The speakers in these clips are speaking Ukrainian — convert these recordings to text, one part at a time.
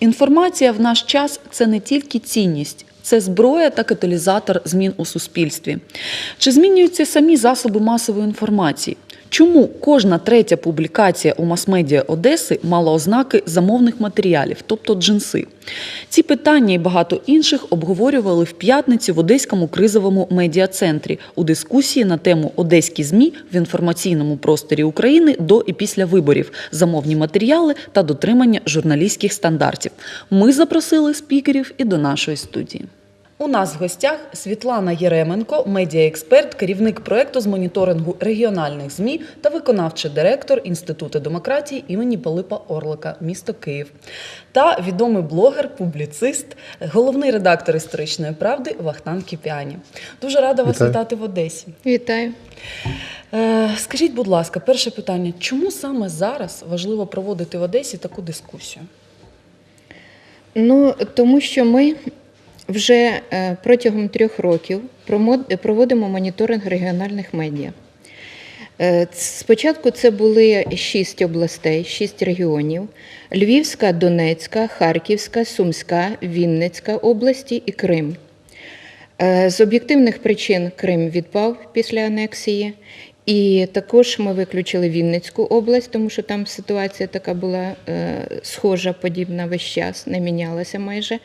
Інформація в наш час це не тільки цінність. Це зброя та каталізатор змін у суспільстві. Чи змінюються самі засоби масової інформації? Чому кожна третя публікація у мас-медіа Одеси мала ознаки замовних матеріалів, тобто джинси? Ці питання і багато інших обговорювали в п'ятницю в Одеському кризовому медіа-центрі у дискусії на тему Одеські ЗМІ в інформаційному просторі України до і після виборів, замовні матеріали та дотримання журналістських стандартів. Ми запросили спікерів і до нашої студії. У нас в гостях Світлана Єременко, медіаексперт, керівник проекту з моніторингу регіональних ЗМІ та виконавчий директор Інституту демократії імені Пилипа Орлика, місто Київ, та відомий блогер, публіцист, головний редактор історичної правди Вахтан Кіпіані. Дуже рада вас Вітаю. вітати в Одесі. Вітаю. Е, скажіть, будь ласка, перше питання: чому саме зараз важливо проводити в Одесі таку дискусію? Ну тому що ми вже е, протягом трьох років проводимо моніторинг регіональних медіа. Е, Спочатку це були шість областей, шість регіонів: Львівська, Донецька, Харківська, Сумська, Вінницька області і Крим. Е, З об'єктивних причин Крим відпав після анексії, і також ми виключили Вінницьку область, тому що там ситуація така була е, схожа, подібна весь час, не мінялася майже.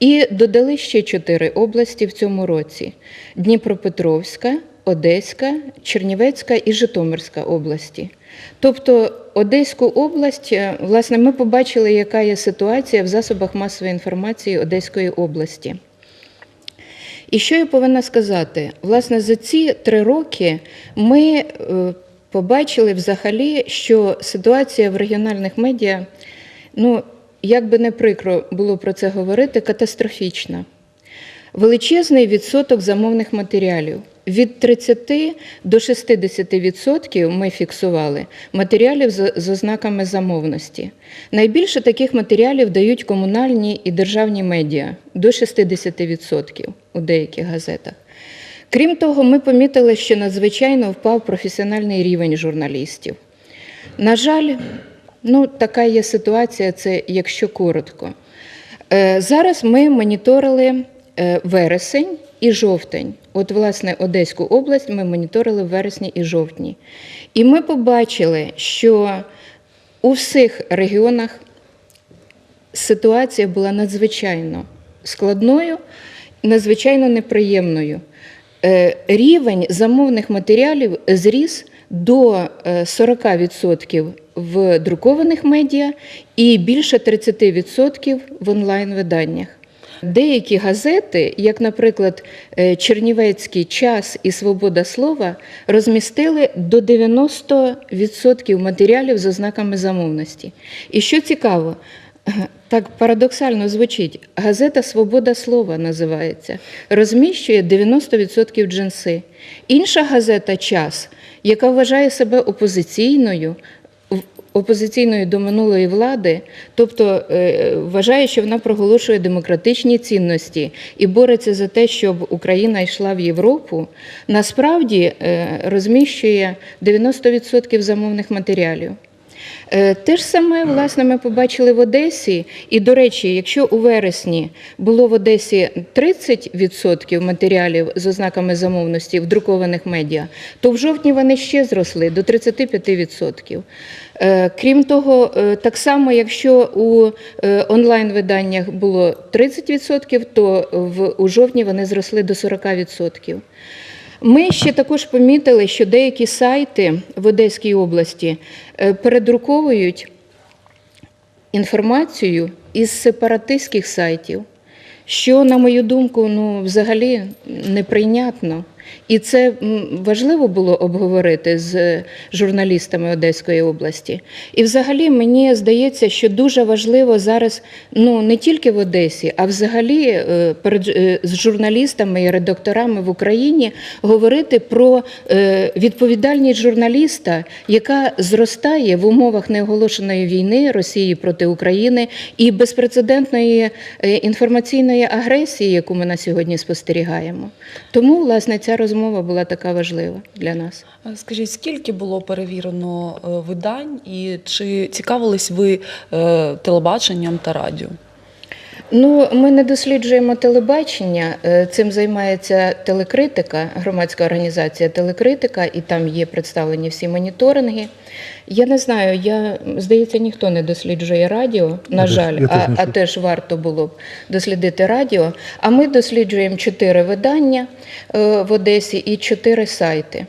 І додали ще чотири області в цьому році: Дніпропетровська, Одеська, Чернівецька і Житомирська області. Тобто Одеську область, е, власне, ми побачили, яка є ситуація в засобах масової інформації Одеської області. І що я повинна сказати? Власне, за ці три роки ми е, побачили взагалі, що ситуація в регіональних медіа, ну, як би не прикро було про це говорити, катастрофічна. Величезний відсоток замовних матеріалів. Від 30 до 60% ми фіксували матеріалів з, ознаками замовності. Найбільше таких матеріалів дають комунальні і державні медіа до 60% у деяких газетах. Крім того, ми помітили, що надзвичайно впав професіональний рівень журналістів. На жаль, ну, така є ситуація, це якщо коротко. Е, Зараз ми моніторили е, вересень і жовтень. От, власне, Одеську область ми моніторили в вересні і жовтні. І ми побачили, що у всіх регіонах ситуація була надзвичайно складною, надзвичайно неприємною. Е, Рівень замовних матеріалів зріс до е, 40% в друкованих медіа і більше 30% в онлайн-виданнях. Деякі газети, як, наприклад, е, Чернівецький час і Свобода слова, розмістили до 90% матеріалів з ознаками замовності. І що цікаво, так парадоксально звучить, газета Свобода слова називається, розміщує 90% джинси. Інша газета Час, яка вважає себе опозиційною, опозиційною до минулої влади, тобто е, вважає, що вона проголошує демократичні цінності і бореться за те, щоб Україна йшла в Європу, насправді е, розміщує 90% замовних матеріалів. Е, Те ж саме, власне, ми побачили в Одесі. І, до речі, якщо у вересні було в Одесі 30% матеріалів з ознаками замовності в друкованих медіа, то в жовтні вони ще зросли до 35%. Е, Крім того, е, так само, якщо у онлайн-виданнях було 30%, то в, у жовтні вони зросли до 40%. Ми ще також помітили, що деякі сайти в Одеській області е, передруковують інформацію із сепаратистських сайтів, що, на мою думку, ну, взагалі неприйнятно. І це важливо було обговорити з журналістами Одеської області. І взагалі мені здається, що дуже важливо зараз ну не тільки в Одесі, а взагалі е, перед е, з журналістами і редакторами в Україні говорити про е, відповідальність журналіста, яка зростає в умовах неоголошеної війни Росії проти України і безпрецедентної інформаційної агресії, яку ми на сьогодні спостерігаємо. Тому, власне, ця розмова була така важлива для нас. Скажіть, скільки було перевірено е, видань, і чи цікавились ви е, телебаченням та радіо? Ну, ми не досліджуємо телебачення. Е, Цим займається телекритика, громадська організація телекритика, і там є представлені всі моніторинги. Я не знаю, я здається, ніхто не досліджує радіо, на Я жаль, теж а, а теж варто було б дослідити радіо. А ми досліджуємо чотири видання е, в Одесі і чотири сайти.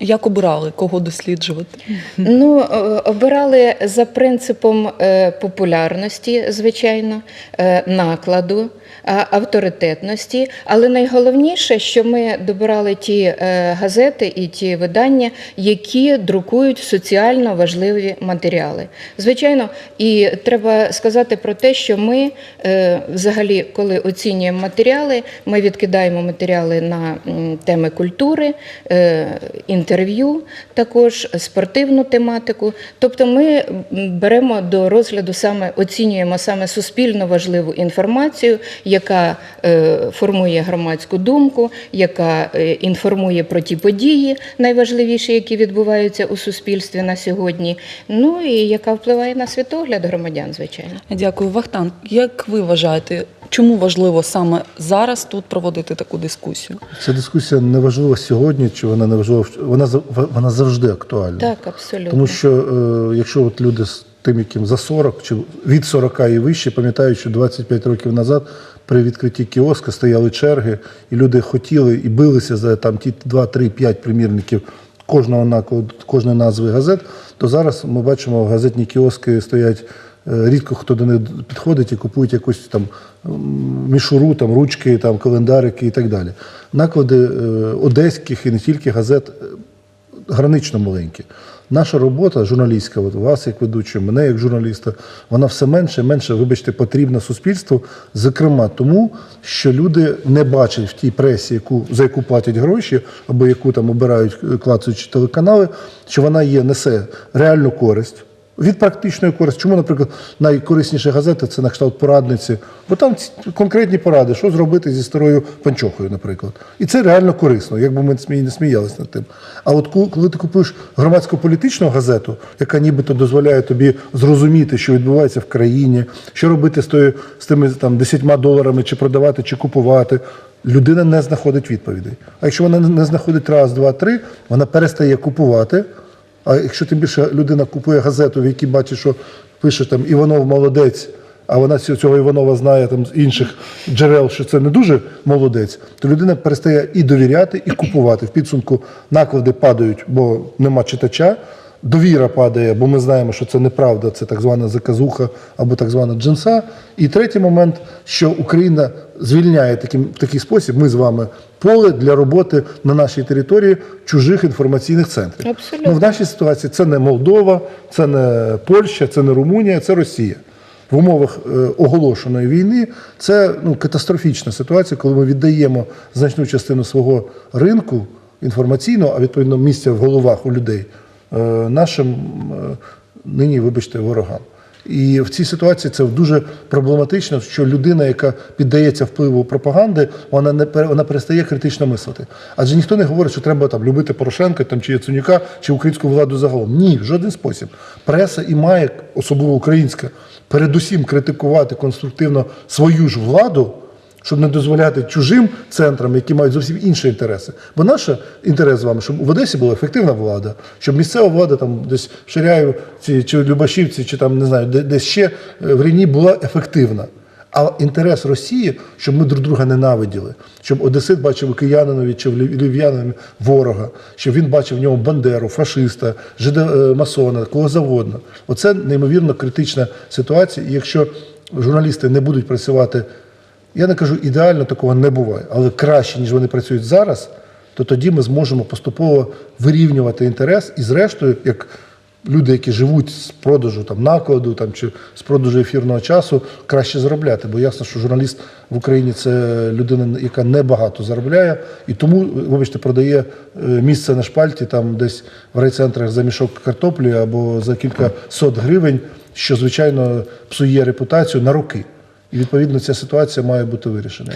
Як обирали, кого досліджувати? Ну, е, обирали за принципом е, популярності, звичайно, е, накладу, авторитетності. Але найголовніше, що ми добирали ті е, газети і ті видання, які друкують соціально важливі матеріали. Звичайно, і треба сказати про те, що ми е, взагалі, коли оцінюємо матеріали, ми відкидаємо матеріали на теми культури, е, інтерв'ю, також спортивну тематику. Тобто ми беремо до розгляду саме оцінюємо саме суспільно важливу інформацію, яка е, формує громадську думку, яка е, інформує про ті події найважливіші, які відбуваються у суспільстві на сьогодні. Ну і яка впливає на світогляд громадян, звичайно. Дякую, Вахтан. Як ви вважаєте, чому важливо саме зараз тут проводити таку дискусію? Ця дискусія не важлива сьогодні, чи вона не важлива, вона, вона завжди актуальна. Так, абсолютно. Тому що е, якщо от люди з тим, яким за 40 чи від 40 і вище, пам'ятають, що 25 років назад при відкритті кіоска стояли черги, і люди хотіли і билися за там ті 2, 3, 5 примірників кожного кожної назви газет, то зараз ми бачимо, газетні кіоски стоять. е, Рідко хто до них підходить і купують якусь там мішуру, там ручки, там календарики і так далі. Наклади е, одеських і не тільки газет е, гранично маленькі. Наша робота журналістська, от вас як ведучого, мене як журналіста, вона все менше і менше, вибачте, потрібна суспільству, зокрема тому, що люди не бачать в тій пресі, яку, за яку платять гроші, або яку там обирають е, телеканали, що вона є, несе реальну користь. Від практичної користі. Чому, наприклад, найкорисніші газети це на кшталт порадниці, бо там конкретні поради, що зробити зі старою панчохою, наприклад. І це реально корисно, якби ми не сміялися над тим. А от коли ти купуєш громадсько-політичну газету, яка нібито дозволяє тобі зрозуміти, що відбувається в країні, що робити з, тою, з тими там, 10 доларами, чи продавати, чи купувати, людина не знаходить відповідей. А якщо вона не знаходить раз, два, три, вона перестає купувати. А якщо тим більше людина купує газету, в якій бачить, що пише там Іванов молодець, а вона цього Іванова знає там з інших джерел, що це не дуже молодець, то людина перестає і довіряти, і купувати. В підсумку наклади падають, бо нема читача. Довіра падає, бо ми знаємо, що це неправда, це так звана заказуха або так звана джинса. І третій момент, що Україна звільняє таким, в такий спосіб, ми з вами поле для роботи на нашій території чужих інформаційних центрів. Абсолютно. Ну, в нашій ситуації це не Молдова, це не Польща, це не Румунія, це Росія. В умовах е, оголошеної війни це ну, катастрофічна ситуація, коли ми віддаємо значну частину свого ринку інформаційного, а відповідно місця в головах у людей нашим е, нині, вибачте, ворогам. І в цій ситуації це дуже проблематично, що людина, яка піддається впливу пропаганди, вона не вона перестає критично мислити. Адже ніхто не говорить, що треба там любити Порошенка, там чи Яценюка, чи українську владу загалом. Ні, в жоден спосіб. Преса і має, особливо українська, передусім критикувати конструктивно свою ж владу щоб не дозволяти чужим центрам, які мають зовсім інші інтереси. Бо наш інтерес з вами, щоб в Одесі була ефективна влада, щоб місцева влада там десь в Ширяєвці чи Любашівці, чи там не знаю, де- десь ще е, в Рівні була ефективна. А інтерес Росії, щоб ми друг друга ненавиділи, щоб Одесит бачив у киянинові чи в львів'янинові ворога, щоб він бачив в ньому бандеру, фашиста, жида е, кого завгодно. Оце неймовірно критична ситуація. І якщо журналісти не будуть працювати я не кажу, ідеально такого не буває, але краще, ніж вони працюють зараз, то тоді ми зможемо поступово вирівнювати інтерес і, зрештою, як люди, які живуть з продажу там, накладу там, чи з продажу ефірного часу, краще заробляти. Бо ясно, що журналіст в Україні це людина, яка небагато заробляє, і тому, вибачте, продає е, місце на шпальті там десь в райцентрах за мішок картоплі або за кілька сот гривень, що, звичайно, псує репутацію на роки. І відповідно ця ситуація має бути вирішена.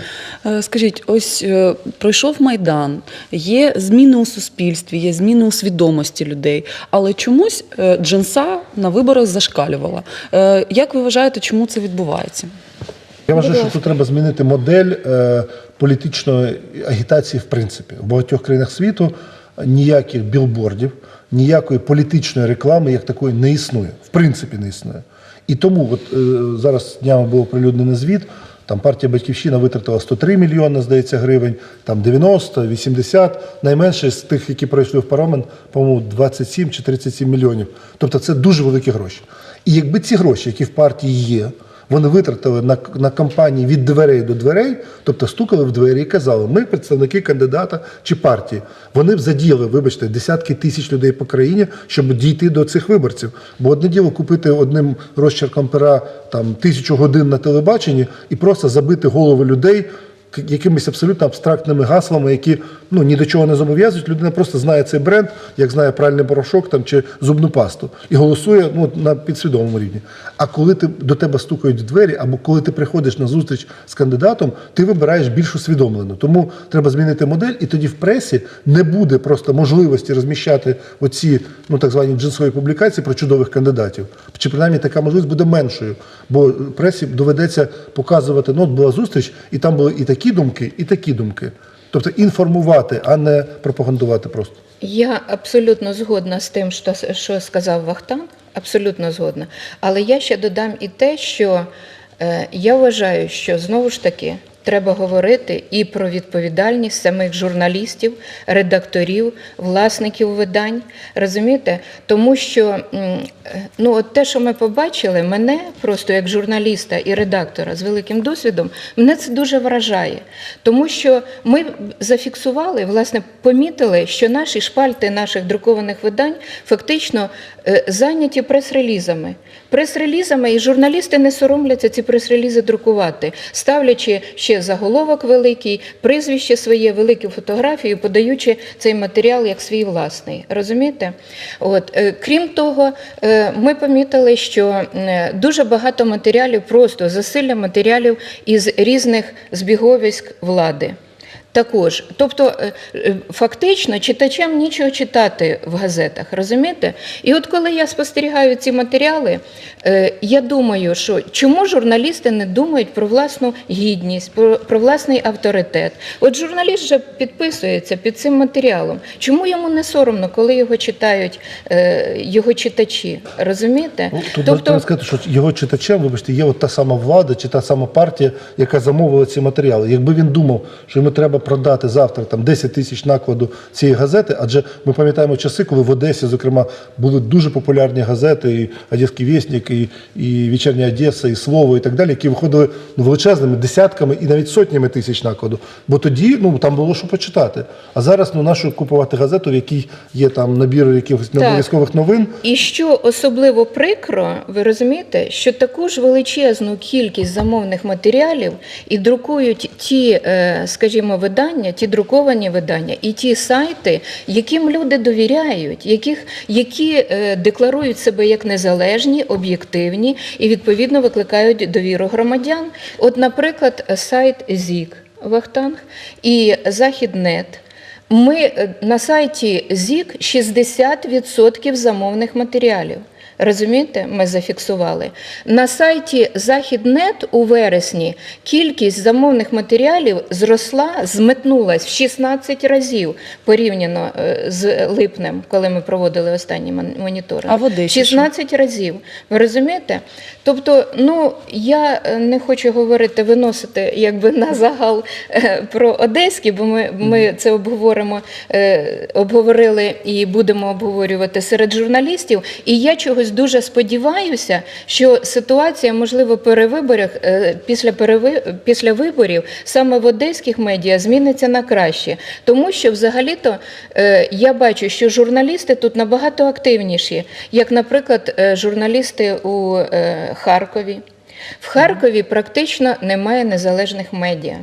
Е, Скажіть, ось е, пройшов майдан, є зміни у суспільстві, є зміни у свідомості людей, але чомусь е, джинса на виборах зашкалювала. Як ви вважаєте, чому це відбувається? Я вважаю, що тут треба змінити модель політичної агітації в принципі. В багатьох країнах світу ніяких білбордів, ніякої політичної реклами як такої не існує. В принципі, не існує. І тому от, е, зараз днями був оприлюднений звіт. Там партія Батьківщина витратила 103 мільйони, здається, гривень, там 90, 80. Найменше з тих, які пройшли в парламент, по-моєму, 27 чи 37 мільйонів. Тобто це дуже великі гроші. І якби ці гроші, які в партії є, вони витратили на, на кампанії від дверей до дверей, тобто стукали в двері і казали, ми представники кандидата чи партії. Вони б задіяли, вибачте, десятки тисяч людей по країні, щоб дійти до цих виборців. Бо одне діло купити одним розчерком пера там тисячу годин на телебаченні і просто забити голови людей якимись абсолютно абстрактними гаслами, які ну ні до чого не зобов'язують. Людина просто знає цей бренд, як знає пральний порошок там чи зубну пасту, і голосує ну, на підсвідомому рівні. А коли ти до тебе стукають в двері, або коли ти приходиш на зустріч з кандидатом, ти вибираєш більш усвідомлено. Тому треба змінити модель, і тоді в пресі не буде просто можливості розміщати оці ну так звані джинсові публікації про чудових кандидатів. Чи принаймні така можливість буде меншою, бо пресі доведеться показувати, ну от була зустріч, і там були і такі думки, і такі думки. Тобто інформувати, а не пропагандувати просто. Я абсолютно згодна з тим, що, що сказав Вахтан, абсолютно згодна. Але я ще додам і те, що е, я вважаю, що знову ж таки треба говорити і про відповідальність самих журналістів, редакторів, власників видань. Розумієте? Тому що ну, от те, що ми побачили, мене просто як журналіста і редактора з великим досвідом, мене це дуже вражає. Тому що ми зафіксували, власне, помітили, що наші шпальти наших друкованих видань фактично е, зайняті прес-релізами. Прес-релізами, і журналісти не соромляться ці прес-релізи друкувати, ставлячи ще заголовок великий, прізвище своє, велику фотографію, подаючи цей матеріал як свій власний. Розумієте? От, е, крім того, е, ми помітили, що е, дуже багато матеріалів, просто засилля матеріалів із різних збіговиськ влади. Також, тобто, е, е, фактично, читачам нічого читати в газетах, розумієте? І от коли я спостерігаю ці матеріали, е, я думаю, що чому журналісти не думають про власну гідність, про, про власний авторитет? От журналіст вже підписується під цим матеріалом. Чому йому не соромно, коли його читають його читачі? Розумієте? Ну, Тут тобто... треба сказати, що його читачем, вибачте, є от та сама влада чи та сама партія, яка замовила ці матеріали. Якби він думав, що йому треба продати завтра там 10 тисяч накладу цієї газети, адже ми пам'ятаємо часи, коли в Одесі, зокрема, були дуже популярні газети, і Одеський вісник, і, і Вечірня Одеса, і Слово, і так далі, які виходили ну, величезними десятками і навіть сотнями тисяч накладу. Бо тоді ну, там було що почитати. А зараз ну, нашу купувати газету, в якій є там набір якихось необов'язкових новин. І що особливо прикро, ви розумієте, що таку ж величезну кількість замовних матеріалів і друкують ті, е, скажімо, видання, ті друковані видання і ті сайти, яким люди довіряють, яких, які е, декларують себе як незалежні, об'єктивні і відповідно викликають довіру громадян. От, наприклад, сайт ЗІК Вахтанг і Західнет. Ми е, на сайті ЗІК 60% замовних матеріалів. Розумієте, ми зафіксували. На сайті Західнет у вересні кількість замовних матеріалів зросла, зметнулась в 16 разів порівняно е, з липнем, коли ми проводили останній моніторинг. А в Одесі що? 16 разів. Ви розумієте? Тобто, ну я е, не хочу говорити, виносити якби на загал е, про одеські, бо ми, ми це обговоримо, обговорили і будемо обговорювати серед журналістів. І я чогось дуже сподіваюся, що ситуація, можливо, перевиборах е, після переви, після виборів саме в одеських медіа зміниться на краще, тому що взагалі-то е, я бачу, що журналісти тут набагато активніші, як, наприклад, е, журналісти у Харкові. В Харкові практично немає незалежних медіа.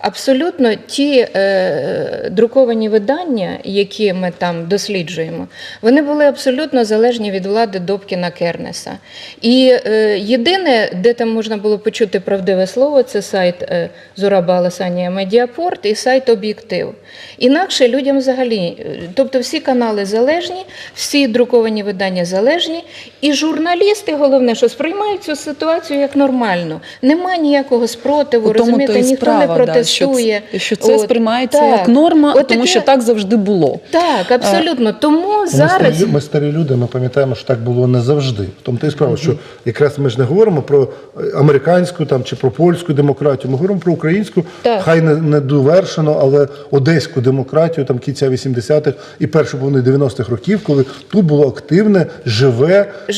Абсолютно ті е, друковані видання, які ми там досліджуємо, вони були абсолютно залежні від влади Добкіна Кернеса. І е, єдине, де там можна було почути правдиве слово, це сайт е, Зураба Аласанія Медіапорт і сайт Об'єктив. Інакше людям взагалі, е, тобто всі канали залежні, всі друковані видання залежні, і журналісти, головне, що сприймають цю ситуацію як нормальну. Нема ніякого спротиву, розумієте, ніхто справа, не да, протестує. Це, що це От, сприймається так. як норма, От тому таке- що так завжди було. Так, абсолютно. Тому Ми зараз старі, ми старі люди, ми пам'ятаємо, що так було не завжди. В тому то і справа, що якраз ми ж не говоримо про е, американську там чи про польську демократію. Ми говоримо про українську, Так. хай не, не довершено, але одеську демократію там кінця 80-х і першу половину 90-х років, коли тут було активне, живе е,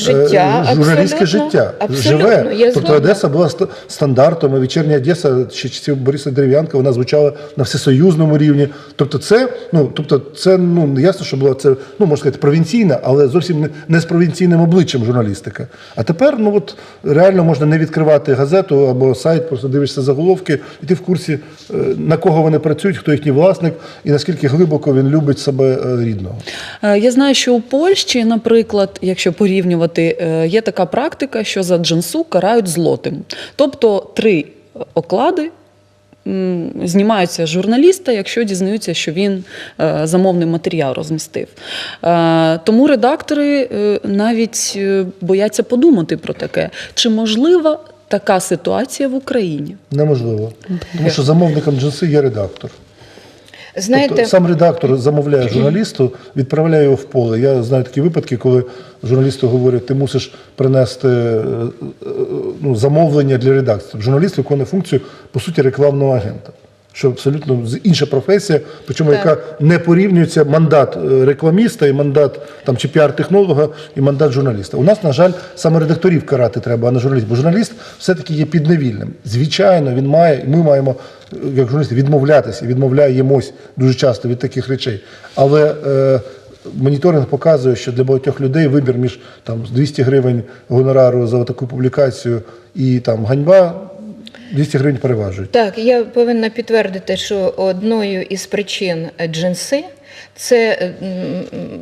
журналістське абсолютно. життя. Абсолютно, Живе. я тобто згодна. Одеса була ст- стандартом, а вечірня Одеса ще часів Бориса Дерев'янка, вона звучала на всесоюзному рівні. Тобто, це ну тобто, це ну ясно, що була це ну можна сказати провінційна, але зовсім не, не з провінційним обличчям журналістика. А тепер ну от реально можна не відкривати газету або сайт, просто дивишся заголовки, і ти в курсі е, на кого вони працюють, хто їхній власник і наскільки глибоко він любить себе е, рідного. Е, Я знаю, що у Польщі, наприклад, якщо порівнювати, є така практика, що за джинсу карають злотим. Тобто три оклади. Знімаються журналіста, якщо дізнаються, що він е, замовний матеріал розмістив. Е, Тому редактори е, навіть бояться подумати про таке. Чи можлива така ситуація в Україні? Неможливо, тому що замовником джинси є редактор. Знаєте, Тобто сам редактор замовляє журналісту, відправляє його в поле. Я знаю такі випадки, коли журналісту говорять, ти мусиш принести е, е, ну, замовлення для редакції. Журналіст виконує функцію, по суті, рекламного агента. Що абсолютно інша професія, причому Так. яка не порівнюється мандат е, рекламіста і мандат там чи піар-технолога і мандат журналіста. У нас, на жаль, саме редакторів карати треба, а не журналіст. Бо журналіст все-таки є підневільним. Звичайно, він має, і ми маємо, е, як журналісти, відмовлятися і відмовляємось дуже часто від таких речей. Але е, моніторинг показує, що для багатьох людей вибір між там 200 гривень гонорару за таку публікацію і там ганьба 200 гривень переважують. Так, я повинна підтвердити, що одною із причин джинси це е,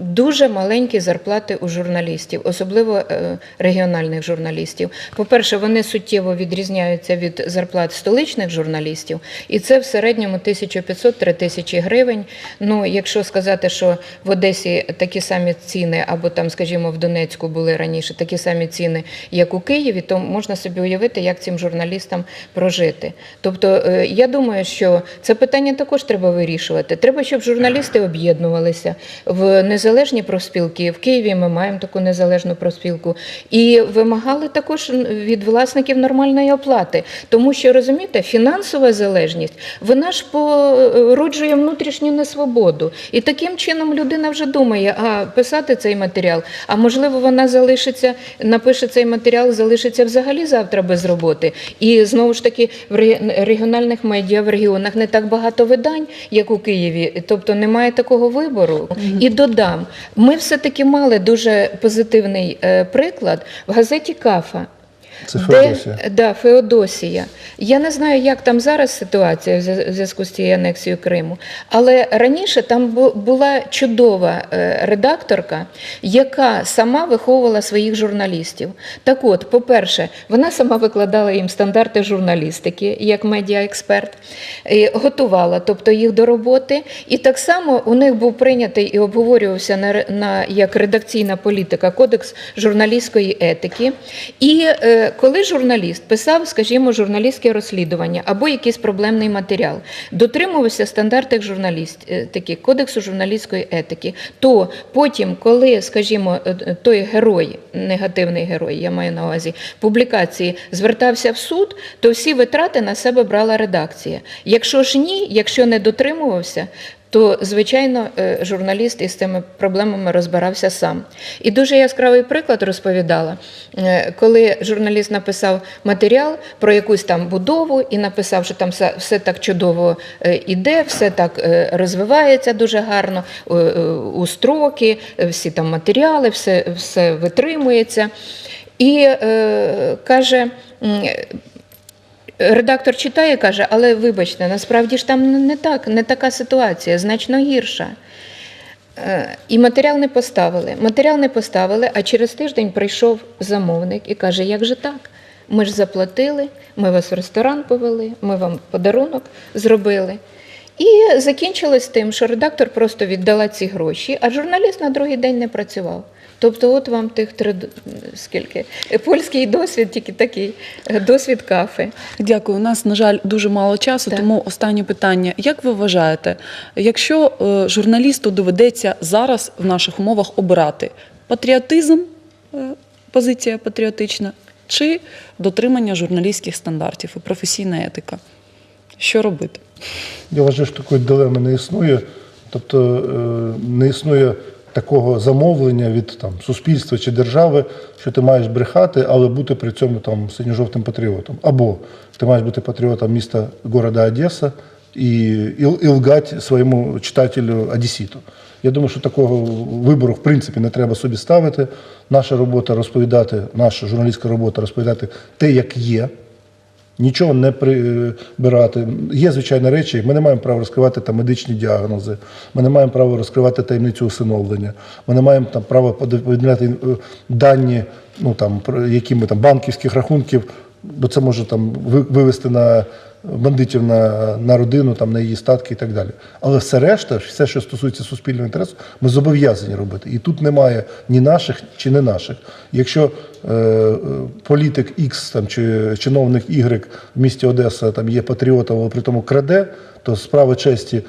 дуже маленькі зарплати у журналістів, особливо е, регіональних журналістів. По-перше, вони суттєво відрізняються від зарплат столичних журналістів, і це в середньому 1500-3000 тисячі гривень. Ну, якщо сказати, що в Одесі такі самі ціни, або там, скажімо, в Донецьку були раніше такі самі ціни, як у Києві, то можна собі уявити, як цим журналістам прожити. Тобто, е, я думаю, що це питання також треба вирішувати. Треба, щоб журналісти об'єднувалися в незалежні профспілки. В Києві ми маємо таку незалежну профспілку і вимагали також від власників нормальної оплати. Тому що розумієте, фінансова залежність вона ж породжує внутрішню несвободу. І таким чином людина вже думає, а писати цей матеріал, а можливо, вона залишиться, напише цей матеріал, залишиться взагалі завтра без роботи. І знову ж таки, в регіональних медіа в регіонах не так багато видань, як у Києві, тобто немає такого вибору. І додам, ми все-таки мали дуже позитивний е, приклад в газеті Кафа. Це Де, Феодосія. да, Феодосія. Я не знаю, як там зараз ситуація в зв'язку з цією анексією Криму, але раніше там була чудова е, редакторка, яка сама виховувала своїх журналістів. Так от, по-перше, вона сама викладала їм стандарти журналістики як медіаексперт, готувала тобто їх до роботи. І так само у них був прийнятий і обговорювався на, на як редакційна політика кодекс журналістської етики. І е, коли журналіст писав, скажімо, журналістське розслідування або якийсь проблемний матеріал, дотримувався стандартів журналістики, кодексу журналістської етики, то потім, коли, скажімо, е, е, той герой, негативний герой, я маю на увазі, публікації звертався в суд, то всі витрати на себе брала редакція. Якщо ж ні, якщо не дотримувався, то звичайно е, журналіст із цими проблемами розбирався сам. І дуже яскравий приклад розповідала, е, коли журналіст написав матеріал про якусь там будову і написав, що там все, так чудово е, іде, все так розвивається дуже гарно у строки, всі там матеріали, все, все витримується. І е, каже. Редактор читає, каже, але вибачте, насправді ж там не так, не така ситуація, значно гірша. Е, І матеріал не поставили. Матеріал не поставили, а через тиждень прийшов замовник і каже: як же так? Ми ж заплатили, ми вас в ресторан повели, ми вам подарунок зробили. І закінчилось тим, що редактор просто віддала ці гроші, а журналіст на другий день не працював. Тобто, от вам тих три скільки польський досвід, тільки такий е, досвід кафе. Дякую. У нас, на жаль, дуже мало часу, Так. тому останнє питання. Як ви вважаєте, якщо е, журналісту доведеться зараз в наших умовах обирати патріотизм, е, позиція патріотична, чи дотримання журналістських стандартів і професійна етика? Що робити? Я вважаю, що такої дилеми не існує. Тобто не існує такого замовлення від там, суспільства чи держави, що ти маєш брехати, але бути при цьому там, синьо-жовтим патріотом. Або ти маєш бути патріотом міста города Одеса і, і, і лгать своєму читателю Одесіту. Я думаю, що такого вибору в принципі не треба собі ставити. Наша робота розповідати, наша журналістська робота розповідати те, як є нічого не прибирати. Є звичайні речі. Ми не маємо права розкривати там медичні діагнози. Ми не маємо права розкривати таємницю усиновлення. Ми не маємо там права повідомляти е, дані, ну там які ми там банківських рахунків, бо це може там ви- вивести на бандитів на, на родину, там на її статки і так далі. Але все решта, все, що стосується суспільного інтересу, ми зобов'язані робити. І тут немає ні наших чи не наших. Якщо е, політик X там, чи чиновник Y в місті Одеса там є патріотом, але при тому краде, то справа честі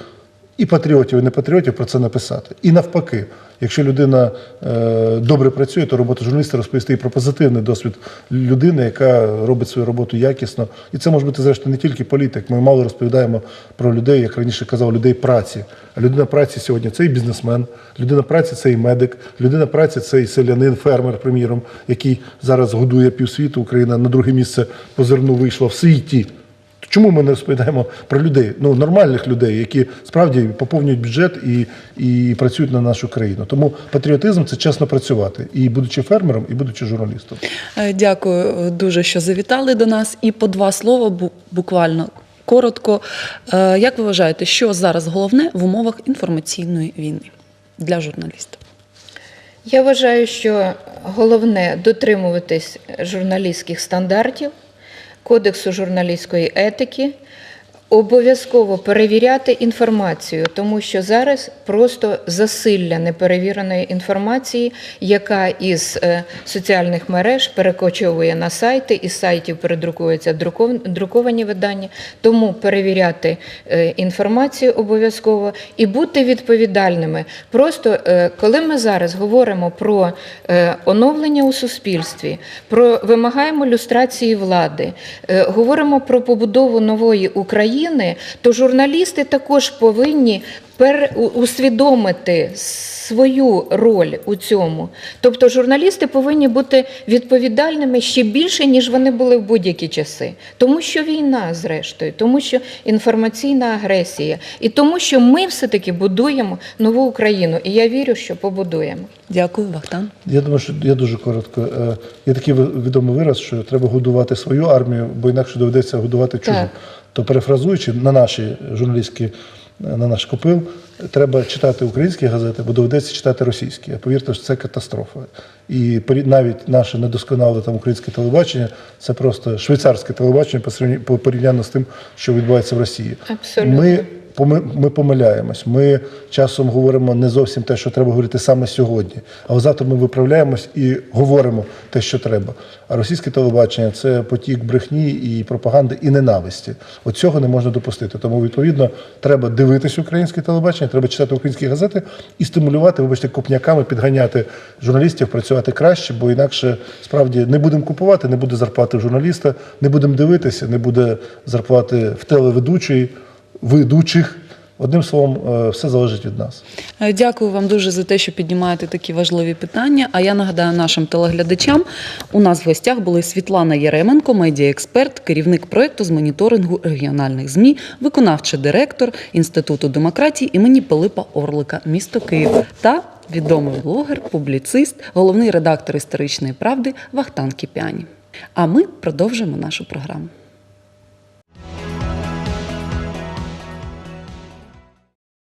і патріотів, і не патріотів про це написати. І навпаки, якщо людина е, добре працює, то робота журналіста розповісти і про позитивний досвід людини, яка робить свою роботу якісно. І це може бути зрештою не тільки політик. Ми мало розповідаємо про людей, як раніше казав, людей праці. А людина праці сьогодні це і бізнесмен, людина праці це і медик, людина праці це і селянин, фермер, приміром, який зараз годує півсвіту. Україна на друге місце по зерну вийшла в світі. Чому ми не розповідаємо про людей, ну нормальних людей, які справді поповнюють бюджет і, і працюють на нашу країну? Тому патріотизм це чесно працювати, і будучи фермером, і будучи журналістом. Е, Дякую е, дуже, що завітали до нас. І по два слова буквально коротко. Е, Як ви вважаєте, що зараз головне в умовах інформаційної війни для журналіста? Я вважаю, що головне дотримуватись журналістських стандартів, кодексу журналістської етики, обов'язково перевіряти інформацію, тому що зараз просто засилля неперевіреної інформації, яка із е, соціальних мереж перекочовує на сайти, із сайтів передрукуються друков- друковані видання. Тому перевіряти е, інформацію обов'язково і бути відповідальними. Просто е, коли ми зараз говоримо про оновлення у суспільстві, про вимагаємо люстрації влади, говоримо про побудову нової України, то журналісти також повинні усвідомити свою роль у цьому. Тобто журналісти повинні бути відповідальними ще більше, ніж вони були в будь-які часи. Тому що війна, зрештою, тому що інформаційна агресія, і тому, що ми все-таки будуємо нову Україну. І я вірю, що побудуємо. Дякую, Вахтан. Я думаю, що я дуже коротко. Е, Є такий відомий вираз, що треба годувати свою армію, бо інакше доведеться годувати чужу. Так. То перефразуючи на наші журналістські, на наш копил, треба читати українські газети, бо доведеться читати російські. А повірте, що це катастрофа. І навіть наше недосконале там українське телебачення це просто швейцарське телебачення по порівняно з тим, що відбувається в Росії. Абсолютно. Ми ми помиляємось. Ми часом говоримо не зовсім те, що треба говорити саме сьогодні. Але завтра ми виправляємось і говоримо те, що треба. А російське телебачення це потік брехні і пропаганди і ненависті. От цього не можна допустити. Тому відповідно треба дивитись українське телебачення, треба читати українські газети і стимулювати, вибачте, копняками підганяти журналістів, працювати краще, бо інакше справді не будемо купувати, не буде зарплати журналіста, не будемо дивитися, не буде зарплати в телеведучої ведучих. Одним словом, е, все залежить від нас. Е, Дякую вам дуже за те, що піднімаєте такі важливі питання. А я нагадаю нашим телеглядачам, у нас в гостях були Світлана Яременко, медіаексперт, керівник проєкту з моніторингу регіональних ЗМІ, виконавчий директор Інституту демократії імені Пилипа Орлика, місто Київ та відомий блогер, публіцист, головний редактор історичної правди Вахтан Кіпяні. А ми продовжуємо нашу програму.